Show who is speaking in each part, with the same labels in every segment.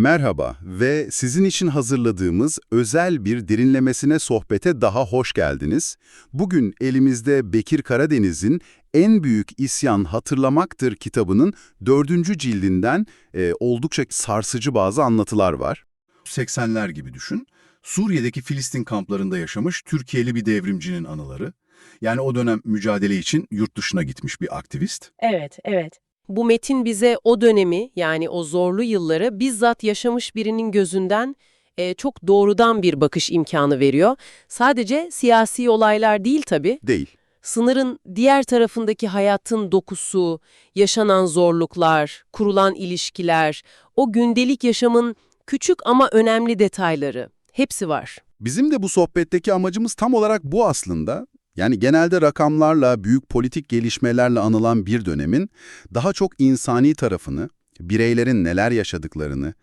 Speaker 1: Merhaba ve sizin için hazırladığımız özel bir derinlemesine sohbete daha hoş geldiniz. Bugün elimizde Bekir Karadeniz'in En Büyük İsyan Hatırlamaktır kitabının dördüncü cildinden e, oldukça sarsıcı bazı anlatılar var.
Speaker 2: 80'ler gibi düşün. Suriye'deki Filistin kamplarında yaşamış Türkiye'li bir devrimcinin anıları. Yani o dönem mücadele için yurt dışına gitmiş bir aktivist.
Speaker 3: Evet, evet. Bu metin bize o dönemi yani o zorlu yılları bizzat yaşamış birinin gözünden e, çok doğrudan bir bakış imkanı veriyor. Sadece siyasi olaylar değil tabii.
Speaker 1: Değil.
Speaker 3: Sınırın diğer tarafındaki hayatın dokusu, yaşanan zorluklar, kurulan ilişkiler, o gündelik yaşamın küçük ama önemli detayları hepsi var.
Speaker 1: Bizim de bu sohbetteki amacımız tam olarak bu aslında. Yani genelde rakamlarla, büyük politik gelişmelerle anılan bir dönemin daha çok insani tarafını, bireylerin neler yaşadıklarını,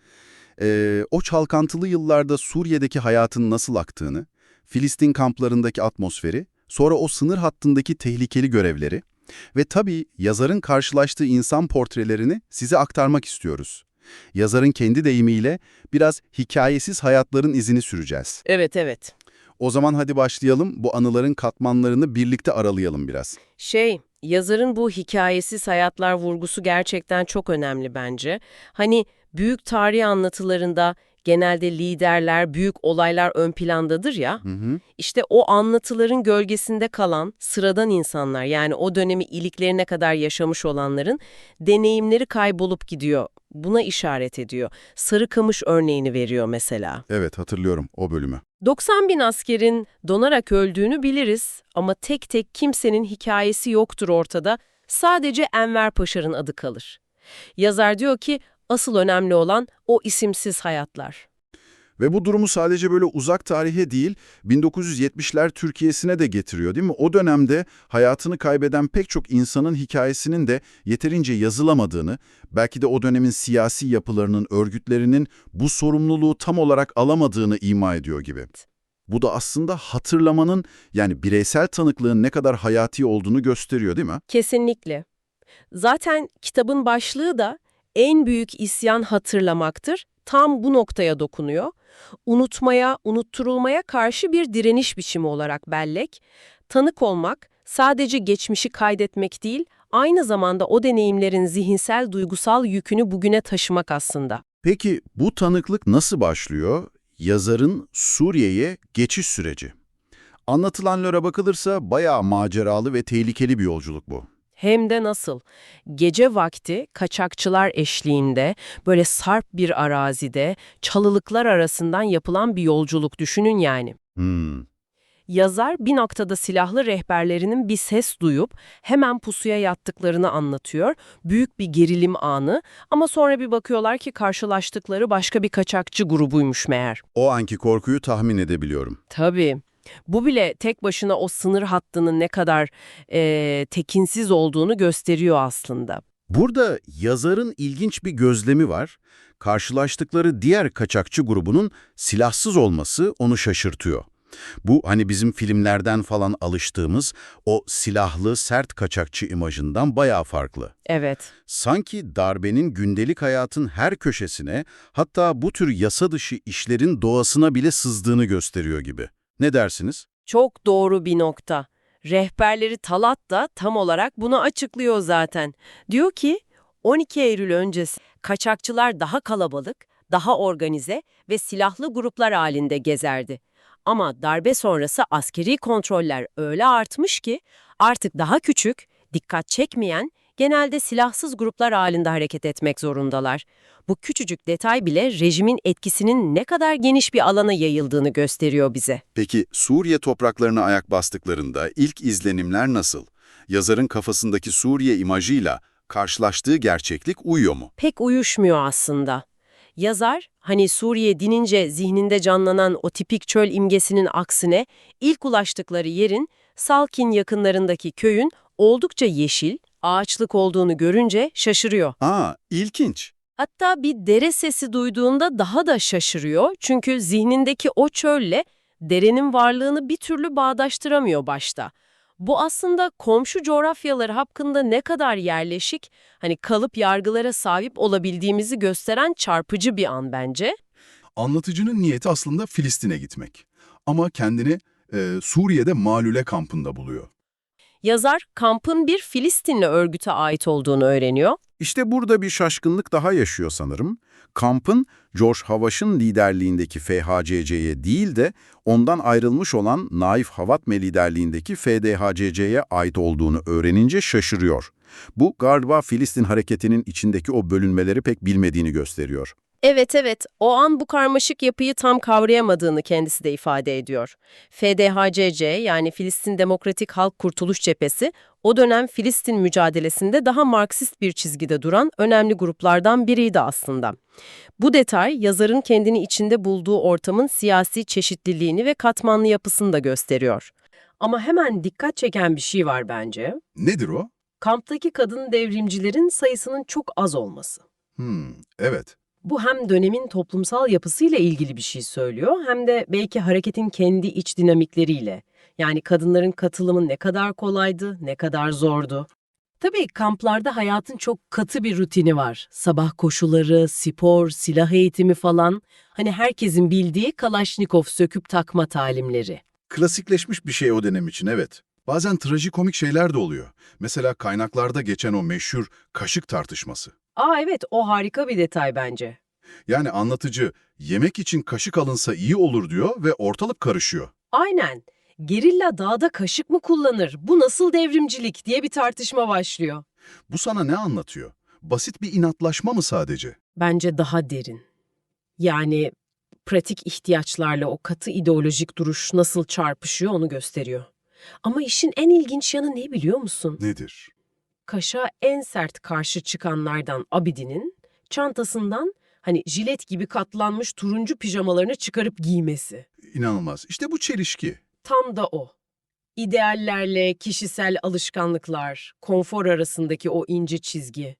Speaker 1: eee, o çalkantılı yıllarda Suriye'deki hayatın nasıl aktığını, Filistin kamplarındaki atmosferi, sonra o sınır hattındaki tehlikeli görevleri ve tabii yazarın karşılaştığı insan portrelerini size aktarmak istiyoruz. Yazarın kendi deyimiyle biraz hikayesiz hayatların izini süreceğiz.
Speaker 3: Evet, evet.
Speaker 1: O zaman hadi başlayalım. Bu anıların katmanlarını birlikte aralayalım biraz.
Speaker 3: Şey, yazarın bu hikayesiz hayatlar vurgusu gerçekten çok önemli bence. Hani büyük tarih anlatılarında genelde liderler, büyük olaylar ön plandadır ya.
Speaker 1: Hı hı.
Speaker 3: İşte o anlatıların gölgesinde kalan sıradan insanlar yani o dönemi iliklerine kadar yaşamış olanların deneyimleri kaybolup gidiyor. Buna işaret ediyor. Sarıkamış örneğini veriyor mesela.
Speaker 1: Evet hatırlıyorum o bölümü.
Speaker 3: 90 bin askerin donarak öldüğünü biliriz ama tek tek kimsenin hikayesi yoktur ortada. Sadece Enver Paşar'ın adı kalır. Yazar diyor ki asıl önemli olan o isimsiz hayatlar.
Speaker 1: Ve bu durumu sadece böyle uzak tarihe değil, 1970'ler Türkiye'sine de getiriyor değil mi? O dönemde hayatını kaybeden pek çok insanın hikayesinin de yeterince yazılamadığını, belki de o dönemin siyasi yapılarının, örgütlerinin bu sorumluluğu tam olarak alamadığını ima ediyor gibi. Bu da aslında hatırlamanın yani bireysel tanıklığın ne kadar hayati olduğunu gösteriyor değil mi?
Speaker 3: Kesinlikle. Zaten kitabın başlığı da en büyük isyan hatırlamaktır. Tam bu noktaya dokunuyor. Unutmaya, unutturulmaya karşı bir direniş biçimi olarak bellek, tanık olmak sadece geçmişi kaydetmek değil, aynı zamanda o deneyimlerin zihinsel, duygusal yükünü bugüne taşımak aslında.
Speaker 1: Peki bu tanıklık nasıl başlıyor? Yazarın Suriye'ye geçiş süreci. Anlatılanlara bakılırsa bayağı maceralı ve tehlikeli bir yolculuk bu.
Speaker 3: Hem de nasıl? Gece vakti kaçakçılar eşliğinde böyle sarp bir arazide çalılıklar arasından yapılan bir yolculuk düşünün yani.
Speaker 1: Hmm.
Speaker 3: Yazar bir noktada silahlı rehberlerinin bir ses duyup hemen pusuya yattıklarını anlatıyor. Büyük bir gerilim anı ama sonra bir bakıyorlar ki karşılaştıkları başka bir kaçakçı grubuymuş meğer.
Speaker 1: O anki korkuyu tahmin edebiliyorum.
Speaker 3: Tabii. Bu bile tek başına o sınır hattının ne kadar eee, tekinsiz olduğunu gösteriyor aslında.
Speaker 1: Burada yazarın ilginç bir gözlemi var. Karşılaştıkları diğer kaçakçı grubunun silahsız olması onu şaşırtıyor. Bu hani bizim filmlerden falan alıştığımız o silahlı sert kaçakçı imajından bayağı farklı.
Speaker 3: Evet.
Speaker 1: Sanki darbenin gündelik hayatın her köşesine, hatta bu tür yasa dışı işlerin doğasına bile sızdığını gösteriyor gibi. Ne dersiniz?
Speaker 3: Çok doğru bir nokta. Rehberleri Talat da tam olarak bunu açıklıyor zaten. Diyor ki 12 Eylül öncesi kaçakçılar daha kalabalık, daha organize ve silahlı gruplar halinde gezerdi. Ama darbe sonrası askeri kontroller öyle artmış ki artık daha küçük, dikkat çekmeyen, genelde silahsız gruplar halinde hareket etmek zorundalar. Bu küçücük detay bile rejimin etkisinin ne kadar geniş bir alana yayıldığını gösteriyor bize.
Speaker 1: Peki Suriye topraklarına ayak bastıklarında ilk izlenimler nasıl? Yazarın kafasındaki Suriye imajıyla karşılaştığı gerçeklik uyuyor mu?
Speaker 3: pek uyuşmuyor aslında. Yazar, hani Suriye dinince zihninde canlanan o tipik çöl imgesinin aksine ilk ulaştıkları yerin Salkin yakınlarındaki köyün oldukça yeşil, ağaçlık olduğunu görünce şaşırıyor.
Speaker 1: Aa, ilginç.
Speaker 3: Hatta bir dere sesi duyduğunda daha da şaşırıyor çünkü zihnindeki o çölle derenin varlığını bir türlü bağdaştıramıyor başta. Bu aslında komşu coğrafyaları hakkında ne kadar yerleşik, hani kalıp yargılara sahip olabildiğimizi gösteren çarpıcı bir an bence.
Speaker 2: Anlatıcının niyeti aslında Filistin'e gitmek. Ama kendini e, Suriye'de Malule kampında buluyor.
Speaker 3: Yazar kampın bir Filistinli örgüte ait olduğunu öğreniyor.
Speaker 1: İşte burada bir şaşkınlık daha yaşıyor sanırım. Kampın George Havaş'ın liderliğindeki FHCC'ye değil de ondan ayrılmış olan Naif Havatme liderliğindeki FDHCC'ye ait olduğunu öğrenince şaşırıyor. Bu galiba Filistin hareketinin içindeki o bölünmeleri pek bilmediğini gösteriyor.
Speaker 3: Evet evet, o an bu karmaşık yapıyı tam kavrayamadığını kendisi de ifade ediyor. FDHCC yani Filistin Demokratik Halk Kurtuluş Cephesi, o dönem Filistin mücadelesinde daha Marksist bir çizgide duran önemli gruplardan biriydi aslında. Bu detay yazarın kendini içinde bulduğu ortamın siyasi çeşitliliğini ve katmanlı yapısını da gösteriyor. Ama hemen dikkat çeken bir şey var bence.
Speaker 2: Nedir o?
Speaker 3: Kamptaki kadın devrimcilerin sayısının çok az olması.
Speaker 2: Hmm, evet.
Speaker 3: Bu hem dönemin toplumsal yapısıyla ilgili bir şey söylüyor hem de belki hareketin kendi iç dinamikleriyle. Yani kadınların katılımı ne kadar kolaydı, ne kadar zordu. Tabii kamplarda hayatın çok katı bir rutini var. Sabah koşuları, spor, silah eğitimi falan. Hani herkesin bildiği Kalaşnikov söküp takma talimleri.
Speaker 2: Klasikleşmiş bir şey o dönem için, evet. Bazen trajikomik şeyler de oluyor. Mesela kaynaklarda geçen o meşhur kaşık tartışması.
Speaker 3: Aa evet o harika bir detay bence.
Speaker 2: Yani anlatıcı yemek için kaşık alınsa iyi olur diyor ve ortalık karışıyor.
Speaker 3: Aynen. Gerilla dağda kaşık mı kullanır? Bu nasıl devrimcilik diye bir tartışma başlıyor.
Speaker 2: Bu sana ne anlatıyor? Basit bir inatlaşma mı sadece?
Speaker 3: bence daha derin. Yani pratik ihtiyaçlarla o katı ideolojik duruş nasıl çarpışıyor onu gösteriyor. Ama işin en ilginç yanı ne biliyor musun?
Speaker 2: Nedir?
Speaker 3: Kaşa en sert karşı çıkanlardan Abidin'in çantasından hani jilet gibi katlanmış turuncu pijamalarını çıkarıp giymesi.
Speaker 2: İnanılmaz. İşte bu çelişki.
Speaker 3: Tam da o. İdeallerle kişisel alışkanlıklar, konfor arasındaki o ince çizgi.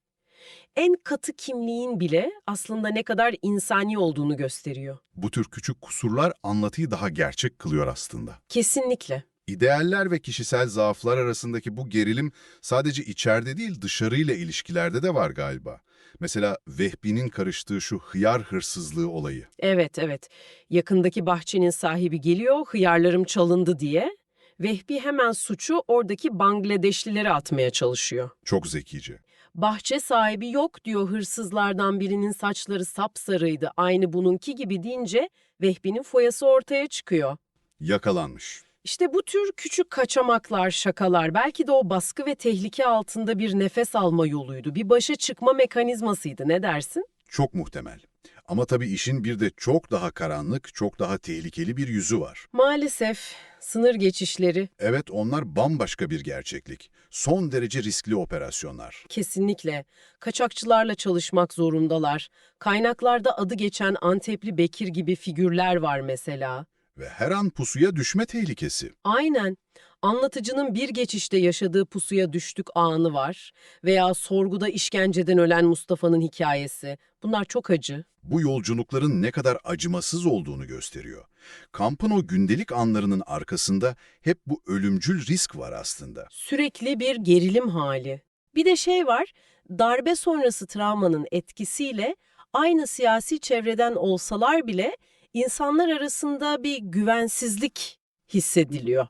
Speaker 3: En katı kimliğin bile aslında ne kadar insani olduğunu gösteriyor.
Speaker 2: Bu tür küçük kusurlar anlatıyı daha gerçek kılıyor aslında.
Speaker 3: Kesinlikle.
Speaker 2: İdealler ve kişisel zaaflar arasındaki bu gerilim sadece içeride değil dışarıyla ilişkilerde de var galiba. Mesela Vehbi'nin karıştığı şu hıyar hırsızlığı olayı.
Speaker 3: Evet, evet. Yakındaki bahçenin sahibi geliyor, hıyarlarım çalındı diye. Vehbi hemen suçu oradaki Bangladeşlilere atmaya çalışıyor.
Speaker 2: Çok zekice.
Speaker 3: Bahçe sahibi yok diyor hırsızlardan birinin saçları sapsarıydı, aynı bununki gibi deyince Vehbi'nin foyası ortaya çıkıyor.
Speaker 2: Yakalanmış.
Speaker 3: İşte bu tür küçük kaçamaklar, şakalar belki de o baskı ve tehlike altında bir nefes alma yoluydu, bir başa çıkma mekanizmasıydı. Ne dersin?
Speaker 2: Çok muhtemel. Ama tabii işin bir de çok daha karanlık, çok daha tehlikeli bir yüzü var.
Speaker 3: Maalesef sınır geçişleri
Speaker 2: Evet onlar bambaşka bir gerçeklik. Son derece riskli operasyonlar.
Speaker 3: kesinlikle kaçakçılarla çalışmak zorundalar. Kaynaklarda adı geçen Antepli Bekir gibi figürler var mesela.
Speaker 2: Ve her an pusuya düşme tehlikesi.
Speaker 3: Aynen. Anlatıcının bir geçişte yaşadığı pusuya düştük anı var. Veya sorguda işkenceden ölen Mustafa'nın hikayesi. Bunlar çok acı.
Speaker 2: Bu yolculukların ne kadar acımasız olduğunu gösteriyor. Kampın o gündelik anlarının arkasında hep bu ölümcül risk var aslında.
Speaker 3: Sürekli bir gerilim hali. Bir de şey var, darbe sonrası travmanın etkisiyle aynı siyasi çevreden olsalar bile insanlar arasında bir güvensizlik hissediliyor.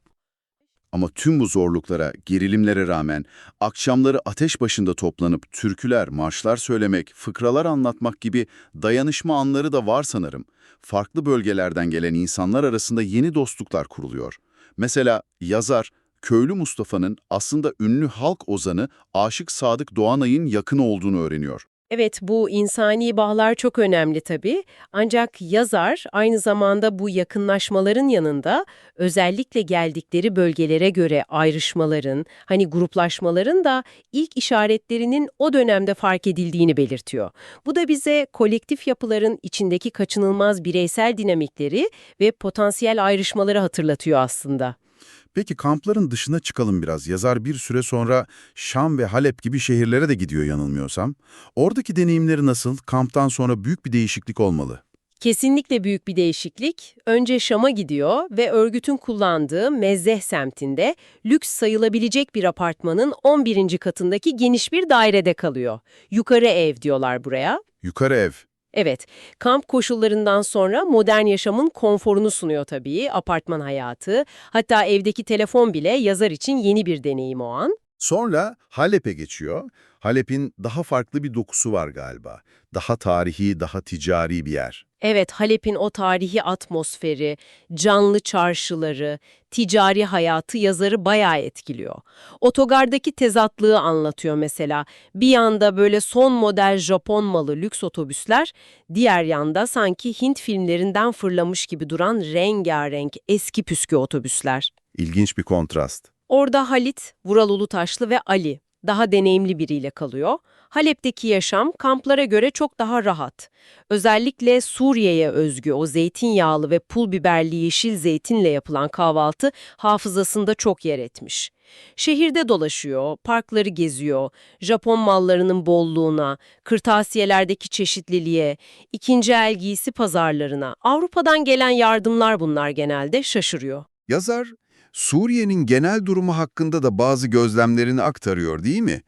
Speaker 1: Ama tüm bu zorluklara, gerilimlere rağmen akşamları ateş başında toplanıp türküler, marşlar söylemek, fıkralar anlatmak gibi dayanışma anları da var sanırım. Farklı bölgelerden gelen insanlar arasında yeni dostluklar kuruluyor. Mesela yazar, köylü Mustafa'nın aslında ünlü halk ozanı Aşık Sadık Doğanay'ın yakın olduğunu öğreniyor.
Speaker 3: Evet, bu insani bağlar çok önemli tabii. Ancak yazar aynı zamanda bu yakınlaşmaların yanında özellikle geldikleri bölgelere göre ayrışmaların, hani gruplaşmaların da ilk işaretlerinin o dönemde fark edildiğini belirtiyor. Bu da bize kolektif yapıların içindeki kaçınılmaz bireysel dinamikleri ve potansiyel ayrışmaları hatırlatıyor aslında.
Speaker 1: Peki kampların dışına çıkalım biraz. Yazar bir süre sonra Şam ve Halep gibi şehirlere de gidiyor yanılmıyorsam. Oradaki deneyimleri nasıl? Kamptan sonra büyük bir değişiklik olmalı.
Speaker 3: Kesinlikle büyük bir değişiklik. Önce Şam'a gidiyor ve örgütün kullandığı Mezzeh semtinde lüks sayılabilecek bir apartmanın 11. katındaki geniş bir dairede kalıyor. Yukarı ev diyorlar buraya.
Speaker 1: Yukarı ev.
Speaker 3: Evet, kamp koşullarından sonra modern yaşamın konforunu sunuyor tabii, apartman hayatı. Hatta evdeki telefon bile yazar için yeni bir deneyim o an.
Speaker 1: Sonra Halep'e geçiyor. Halep'in daha farklı bir dokusu var galiba. Daha tarihi, daha ticari bir yer.
Speaker 3: Evet, Halep'in o tarihi atmosferi, canlı çarşıları, ticari hayatı yazarı bayağı etkiliyor. Otogardaki tezatlığı anlatıyor mesela. Bir yanda böyle son model Japon malı lüks otobüsler, diğer yanda sanki Hint filmlerinden fırlamış gibi duran rengarenk eski püskü otobüsler.
Speaker 1: İlginç bir kontrast.
Speaker 3: Orada Halit, Vural Ulutaşlı ve Ali daha deneyimli biriyle kalıyor. Halep'teki yaşam kamplara göre çok daha rahat. Özellikle Suriye'ye özgü o zeytinyağlı ve pul biberli yeşil zeytinle yapılan kahvaltı hafızasında çok yer etmiş. Şehirde dolaşıyor, parkları geziyor, Japon mallarının bolluğuna, kırtasiyelerdeki çeşitliliğe, ikinci el giysi pazarlarına, Avrupa'dan gelen yardımlar bunlar genelde şaşırıyor.
Speaker 1: Yazar, Suriye'nin genel durumu hakkında da bazı gözlemlerini aktarıyor değil mi?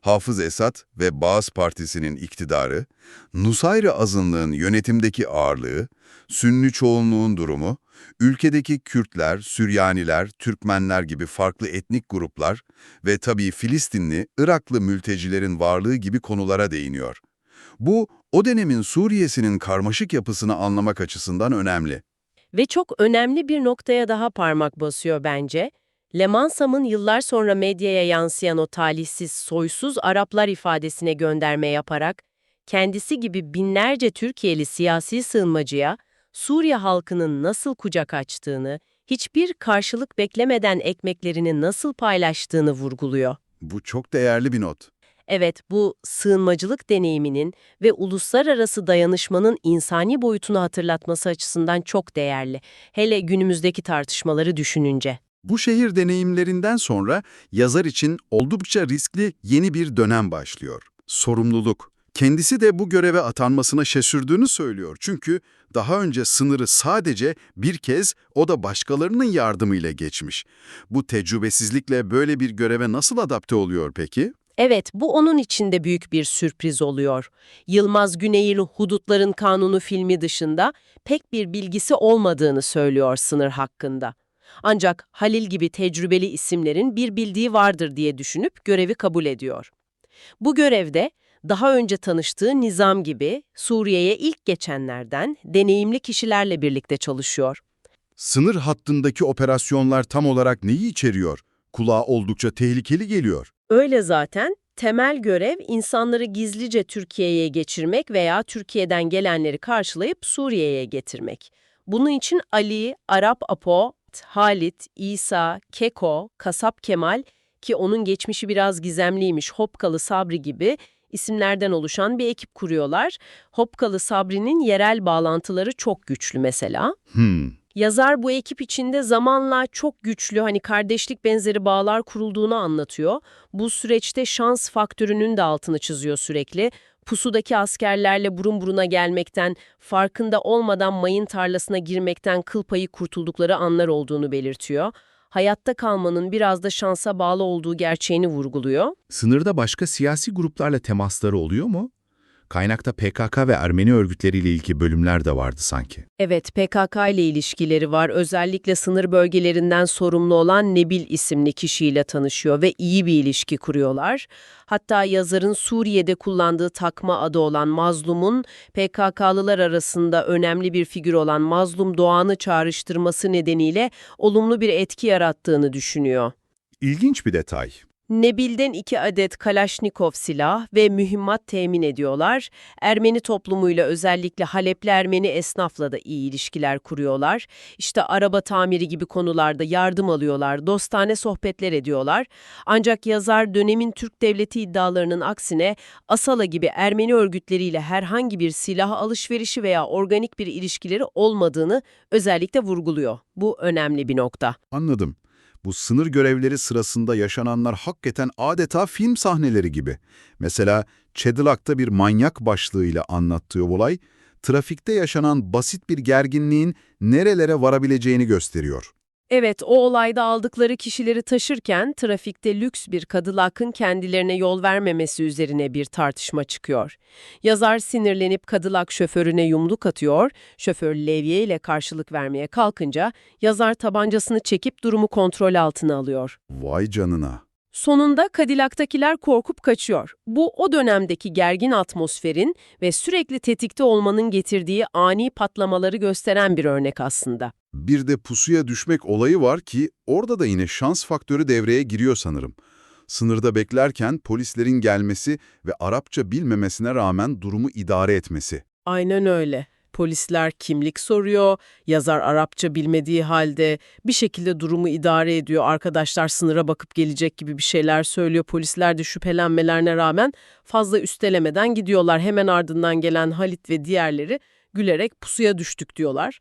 Speaker 1: Hafız Esad ve Baas Partisi'nin iktidarı, Nusayri azınlığın yönetimdeki ağırlığı, Sünni çoğunluğun durumu, ülkedeki Kürtler, Süryaniler, Türkmenler gibi farklı etnik gruplar ve tabii Filistinli, Iraklı mültecilerin varlığı gibi konulara değiniyor. Bu, o dönemin Suriye'sinin karmaşık yapısını anlamak açısından önemli.
Speaker 3: Ve çok önemli bir noktaya daha parmak basıyor bence. Lemansam'ın yıllar sonra medyaya yansıyan o talihsiz, soysuz Araplar ifadesine gönderme yaparak, kendisi gibi binlerce Türkiye'li siyasi sığınmacıya Suriye halkının nasıl kucak açtığını, hiçbir karşılık beklemeden ekmeklerini nasıl paylaştığını vurguluyor.
Speaker 1: Bu çok değerli bir not.
Speaker 3: Evet, bu sığınmacılık deneyiminin ve uluslararası dayanışmanın insani boyutunu hatırlatması açısından çok değerli. Hele günümüzdeki tartışmaları düşününce.
Speaker 1: Bu şehir deneyimlerinden sonra yazar için oldukça riskli yeni bir dönem başlıyor. Sorumluluk. Kendisi de bu göreve atanmasına şaşırdığını söylüyor. Çünkü daha önce sınırı sadece bir kez o da başkalarının yardımıyla geçmiş. Bu tecrübesizlikle böyle bir göreve nasıl adapte oluyor peki?
Speaker 3: Evet, bu onun için de büyük bir sürpriz oluyor. Yılmaz Güney'in Hudutların Kanunu filmi dışında pek bir bilgisi olmadığını söylüyor sınır hakkında. Ancak Halil gibi tecrübeli isimlerin bir bildiği vardır diye düşünüp görevi kabul ediyor. Bu görevde daha önce tanıştığı Nizam gibi Suriye'ye ilk geçenlerden deneyimli kişilerle birlikte çalışıyor.
Speaker 1: Sınır hattındaki operasyonlar tam olarak neyi içeriyor? Kulağa oldukça tehlikeli geliyor.
Speaker 3: Öyle zaten. Temel görev insanları gizlice Türkiye'ye geçirmek veya Türkiye'den gelenleri karşılayıp Suriye'ye getirmek. Bunun için Ali, Arap Apo, Halit, İsa, Keko, Kasap Kemal ki onun geçmişi biraz gizemliymiş Hopkalı Sabri gibi isimlerden oluşan bir ekip kuruyorlar. Hopkalı Sabri'nin yerel bağlantıları çok güçlü mesela.
Speaker 1: Hmm.
Speaker 3: Yazar bu ekip içinde zamanla çok güçlü hani kardeşlik benzeri bağlar kurulduğunu anlatıyor. Bu süreçte şans faktörünün de altını çiziyor sürekli. Pusudaki askerlerle burun buruna gelmekten, farkında olmadan mayın tarlasına girmekten kıl payı kurtuldukları anlar olduğunu belirtiyor. Hayatta kalmanın biraz da şansa bağlı olduğu gerçeğini vurguluyor.
Speaker 4: Sınırda başka siyasi gruplarla temasları oluyor mu? Kaynakta PKK ve Ermeni örgütleriyle ilgili bölümler de vardı sanki.
Speaker 3: Evet, PKK ile ilişkileri var. Özellikle sınır bölgelerinden sorumlu olan Nebil isimli kişiyle tanışıyor ve iyi bir ilişki kuruyorlar. Hatta yazarın Suriye'de kullandığı takma adı olan Mazlum'un PKK'lılar arasında önemli bir figür olan Mazlum Doğan'ı çağrıştırması nedeniyle olumlu bir etki yarattığını düşünüyor.
Speaker 1: İlginç bir detay.
Speaker 3: Nebil'den iki adet Kalaşnikov silah ve mühimmat temin ediyorlar. Ermeni toplumuyla özellikle Halepli Ermeni esnafla da iyi ilişkiler kuruyorlar. İşte araba tamiri gibi konularda yardım alıyorlar, dostane sohbetler ediyorlar. Ancak yazar dönemin Türk devleti iddialarının aksine Asala gibi Ermeni örgütleriyle herhangi bir silah alışverişi veya organik bir ilişkileri olmadığını özellikle vurguluyor. Bu önemli bir nokta.
Speaker 1: Anladım. Bu sınır görevleri sırasında yaşananlar hakikaten adeta film sahneleri gibi. Mesela Çedilak'ta bir manyak başlığıyla anlattığı olay trafikte yaşanan basit bir gerginliğin nerelere varabileceğini gösteriyor.
Speaker 3: Evet, o olayda aldıkları kişileri taşırken trafikte lüks bir Cadillac'ın kendilerine yol vermemesi üzerine bir tartışma çıkıyor. Yazar sinirlenip Cadillac şoförüne yumruk atıyor, şoför levye ile karşılık vermeye kalkınca yazar tabancasını çekip durumu kontrol altına alıyor.
Speaker 1: Vay canına.
Speaker 3: Sonunda Cadillac'takiler korkup kaçıyor. Bu o dönemdeki gergin atmosferin ve sürekli tetikte olmanın getirdiği ani patlamaları gösteren bir örnek aslında.
Speaker 1: Bir de pusuya düşmek olayı var ki orada da yine şans faktörü devreye giriyor sanırım. Sınırda beklerken polislerin gelmesi ve Arapça bilmemesine rağmen durumu idare etmesi.
Speaker 3: Aynen öyle. Polisler kimlik soruyor, yazar Arapça bilmediği halde bir şekilde durumu idare ediyor. Arkadaşlar sınıra bakıp gelecek gibi bir şeyler söylüyor. Polisler de şüphelenmelerine rağmen fazla üstelemeden gidiyorlar. Hemen ardından gelen Halit ve diğerleri gülerek pusuya düştük diyorlar.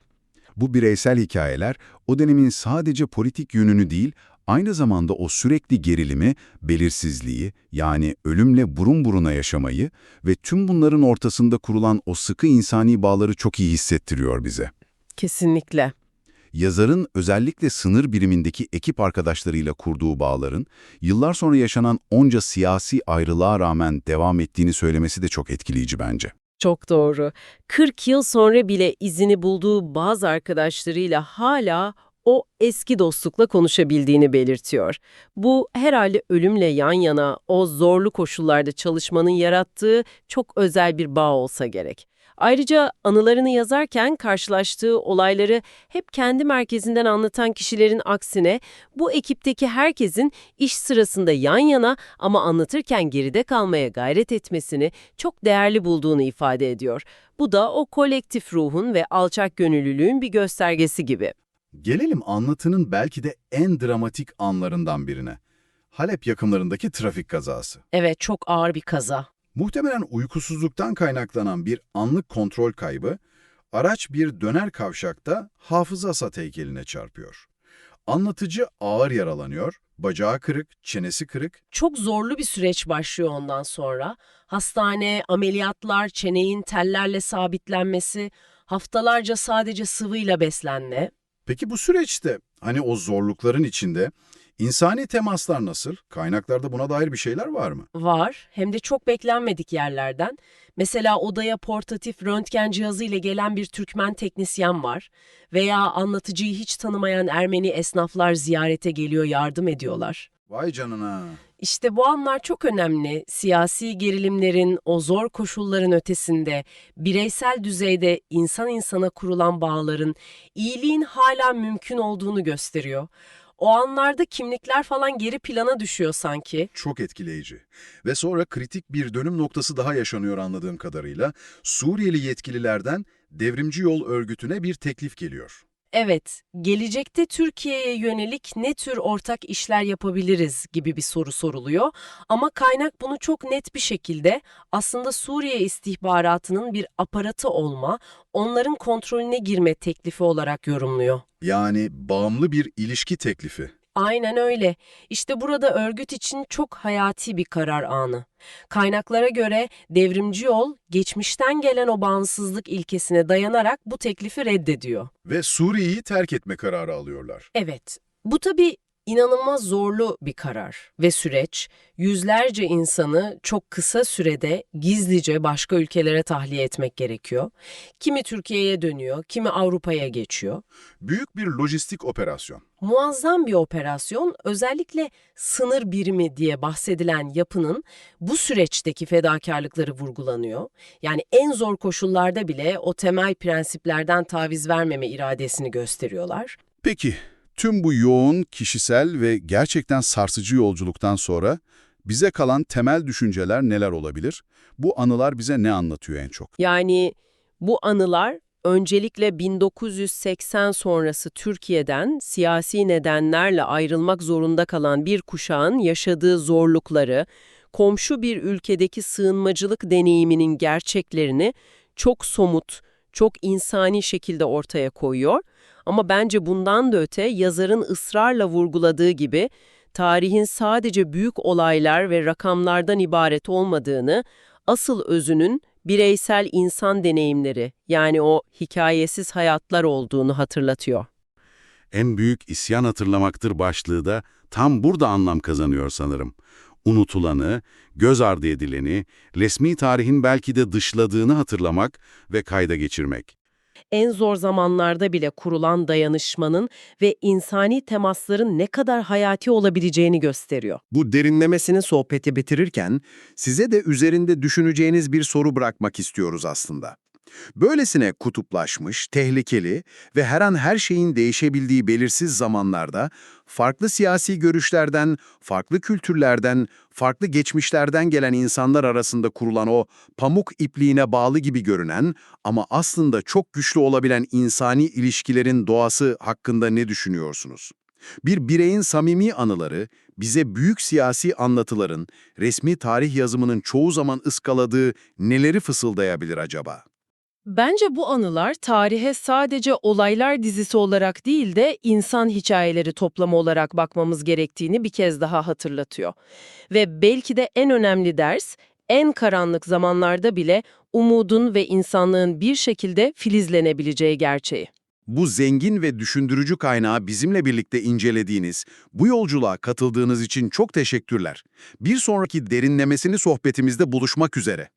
Speaker 1: Bu bireysel hikayeler o dönemin sadece politik yönünü değil, aynı zamanda o sürekli gerilimi, belirsizliği yani ölümle burun buruna yaşamayı ve tüm bunların ortasında kurulan o sıkı insani bağları çok iyi hissettiriyor bize.
Speaker 3: Kesinlikle.
Speaker 1: Yazarın özellikle sınır birimindeki ekip arkadaşlarıyla kurduğu bağların, yıllar sonra yaşanan onca siyasi ayrılığa rağmen devam ettiğini söylemesi de çok etkileyici bence.
Speaker 3: Çok doğru. 40 yıl sonra bile izini bulduğu bazı arkadaşlarıyla hala o eski dostlukla konuşabildiğini belirtiyor. Bu herhalde ölümle yan yana o zorlu koşullarda çalışmanın yarattığı çok özel bir bağ olsa gerek. Ayrıca anılarını yazarken karşılaştığı olayları hep kendi merkezinden anlatan kişilerin aksine bu ekipteki herkesin iş sırasında yan yana ama anlatırken geride kalmaya gayret etmesini çok değerli bulduğunu ifade ediyor. Bu da o kolektif ruhun ve alçak gönüllülüğün bir göstergesi gibi.
Speaker 2: Gelelim anlatının belki de en dramatik anlarından birine. Halep yakınlarındaki trafik kazası.
Speaker 3: Evet, çok ağır bir kaza.
Speaker 2: Muhtemelen uykusuzluktan kaynaklanan bir anlık kontrol kaybı, araç bir döner kavşakta Hafız Asat heykeline çarpıyor. Anlatıcı ağır yaralanıyor, bacağı kırık, çenesi kırık.
Speaker 3: Çok zorlu bir süreç başlıyor ondan sonra. Hastane, ameliyatlar, çeneğin tellerle sabitlenmesi, haftalarca sadece sıvıyla beslenme.
Speaker 2: Peki bu süreçte, hani o zorlukların içinde, insani temaslar nasıl? Kaynaklarda buna dair bir şeyler var mı?
Speaker 3: Var, hem de çok beklenmedik yerlerden. Mesela odaya portatif röntgen cihazı ile gelen bir Türkmen teknisyen var. Veya anlatıcıyı hiç tanımayan Ermeni esnaflar ziyarete geliyor, yardım ediyorlar.
Speaker 2: Vay canına.
Speaker 3: İşte bu anlar çok önemli. Siyasi gerilimlerin, o zor koşulların ötesinde, bireysel düzeyde insan insana kurulan bağların, iyiliğin hala mümkün olduğunu gösteriyor. O anlarda kimlikler falan geri plana düşüyor sanki.
Speaker 2: Çok etkileyici. Ve sonra kritik bir dönüm noktası daha yaşanıyor anladığım kadarıyla. Suriyeli yetkililerden Devrimci Yol Örgütü'ne bir teklif geliyor.
Speaker 3: Evet, gelecekte Türkiye'ye yönelik ne tür ortak işler yapabiliriz gibi bir soru soruluyor. Ama kaynak bunu çok net bir şekilde aslında Suriye istihbaratının bir aparatı olma, onların kontrolüne girme teklifi olarak yorumluyor.
Speaker 2: Yani bağımlı bir ilişki teklifi.
Speaker 3: Aynen öyle. İşte burada örgüt için çok hayati bir karar anı. Kaynaklara göre devrimci yol, geçmişten gelen o bağımsızlık ilkesine dayanarak bu teklifi reddediyor.
Speaker 2: Ve Suriye'yi terk etme kararı alıyorlar.
Speaker 3: Evet, bu tabii inanılmaz zorlu bir karar ve süreç. Yüzlerce insanı çok kısa sürede gizlice başka ülkelere tahliye etmek gerekiyor. Kimi Türkiye'ye dönüyor, kimi Avrupa'ya geçiyor.
Speaker 2: Büyük bir lojistik operasyon.
Speaker 3: Muazzam bir operasyon, özellikle sınır birimi diye bahsedilen yapının bu süreçteki fedakarlıkları vurgulanıyor. Yani en zor koşullarda bile o temel prensiplerden taviz vermeme iradesini gösteriyorlar.
Speaker 1: Peki, tüm bu yoğun, kişisel ve gerçekten sarsıcı yolculuktan sonra bize kalan temel düşünceler neler olabilir? Bu anılar bize ne anlatıyor en çok?
Speaker 3: Yani bu anılar öncelikle 1980 sonrası Türkiye'den siyasi nedenlerle ayrılmak zorunda kalan bir kuşağın yaşadığı zorlukları, komşu bir ülkedeki sığınmacılık deneyiminin gerçeklerini çok somut, çok insani şekilde ortaya koyuyor. Ama bence bundan da öte yazarın ısrarla vurguladığı gibi tarihin sadece büyük olaylar ve rakamlardan ibaret olmadığını, asıl özünün bireysel insan deneyimleri yani o hikayesiz hayatlar olduğunu hatırlatıyor.
Speaker 5: En büyük isyan hatırlamaktır başlığı da tam burada anlam kazanıyor sanırım. Unutulanı, göz ardı edileni, resmi tarihin belki de dışladığını hatırlamak ve kayda geçirmek.
Speaker 3: En zor zamanlarda bile kurulan dayanışmanın ve insani temasların ne kadar hayati olabileceğini gösteriyor.
Speaker 1: Bu derinlemesine sohbeti bitirirken size de üzerinde düşüneceğiniz bir soru bırakmak istiyoruz aslında. Böylesine kutuplaşmış, tehlikeli ve her an her şeyin değişebildiği belirsiz zamanlarda farklı siyasi görüşlerden, farklı kültürlerden, farklı geçmişlerden gelen insanlar arasında kurulan o pamuk ipliğine bağlı gibi görünen ama aslında çok güçlü olabilen insani ilişkilerin doğası hakkında ne düşünüyorsunuz? Bir bireyin samimi anıları, bize büyük siyasi anlatıların, resmi tarih yazımının çoğu zaman ıskaladığı neleri fısıldayabilir acaba?
Speaker 3: Bence bu anılar tarihe sadece olaylar dizisi olarak değil de insan hikayeleri toplamı olarak bakmamız gerektiğini bir kez daha hatırlatıyor. Ve belki de en önemli ders, en karanlık zamanlarda bile umudun ve insanlığın bir şekilde filizlenebileceği gerçeği.
Speaker 1: Bu zengin ve düşündürücü kaynağı bizimle birlikte incelediğiniz, bu yolculuğa katıldığınız için çok teşekkürler. Bir sonraki derinlemesini sohbetimizde buluşmak üzere.